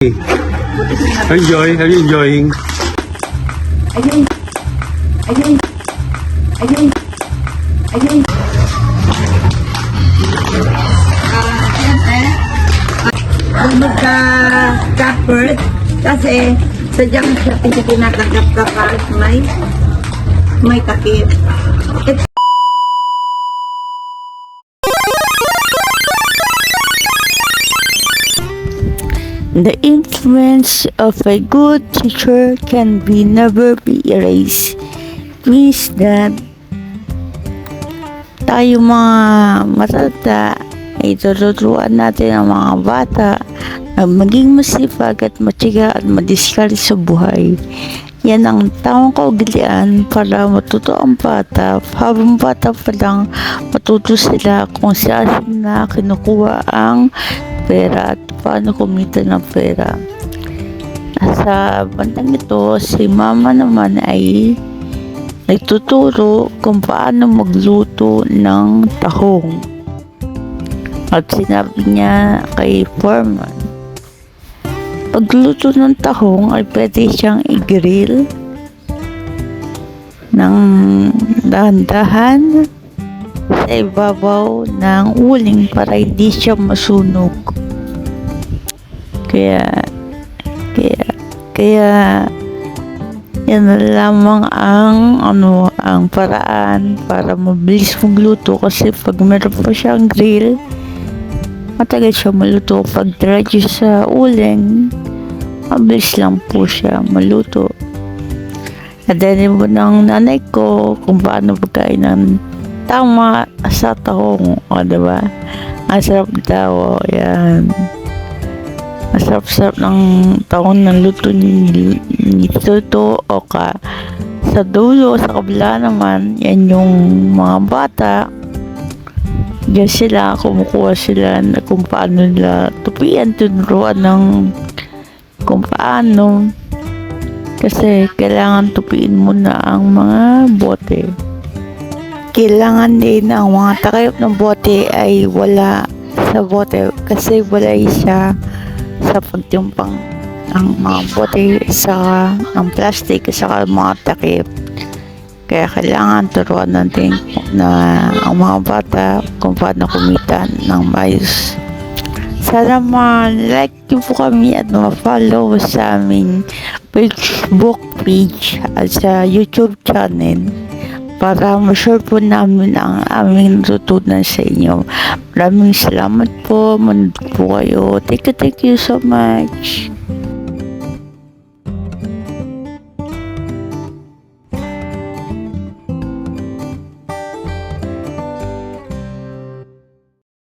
Enjoy, are you enjoying? Ayun. Ayun. Ayun. Ayun. Ah, siyempre, kung magka-cupboard, kasi sadyang siya hindi kinakagap kapag may may takip. The influence of a good teacher can be never be erased. Means that tayo mga matanda ay tuturuan natin ang mga bata na maging masipag at matiga at madiskarte sa buhay. Yan ang tamang kaugalian para matuto ang bata. Habang bata pa lang, matuto sila kung saan na kinukuha ang pera at paano kumita ng pera. Sa bandang ito, si mama naman ay nagtuturo kung paano magluto ng tahong. At sinabi niya kay Foreman, pagluto ng tahong ay pwede siyang i-grill ng dahan-dahan sa ibabaw ng uling para hindi siya masunog. Kaya, kaya, kaya, yan na lamang ang, ano, ang paraan para mabilis magluto kasi pag meron pa siyang grill, matagal siya maluto. Pag diretso sa uling, mabilis lang po siya maluto. Nadali mo ng nanay ko kung paano pagkain ng tama sa tahong. O, diba? Ang sarap daw. Yan. Masarap-sarap ng tahong ng luto ni, ni Toto o ka. Sa dulo, sa kabila naman, yan yung mga bata. Diyan sila, kumukuha sila kung paano nila tupian, tunuruan ng kung paano. Kasi kailangan tupiin mo na ang mga bote. Kailangan din ang mga takayop ng bote ay wala sa bote kasi wala siya sa pagtimpang ng mga bote sa ng plastic sa mga takip. Kaya kailangan turuan natin na ang mga bata kung paano kumita ng mayos. Sana ma-like niyo po kami at ma-follow sa aming Facebook page at sa YouTube channel para ma-share po namin ang aming natutunan sa inyo. Maraming salamat po. Manood po kayo. Thank you, thank you so much.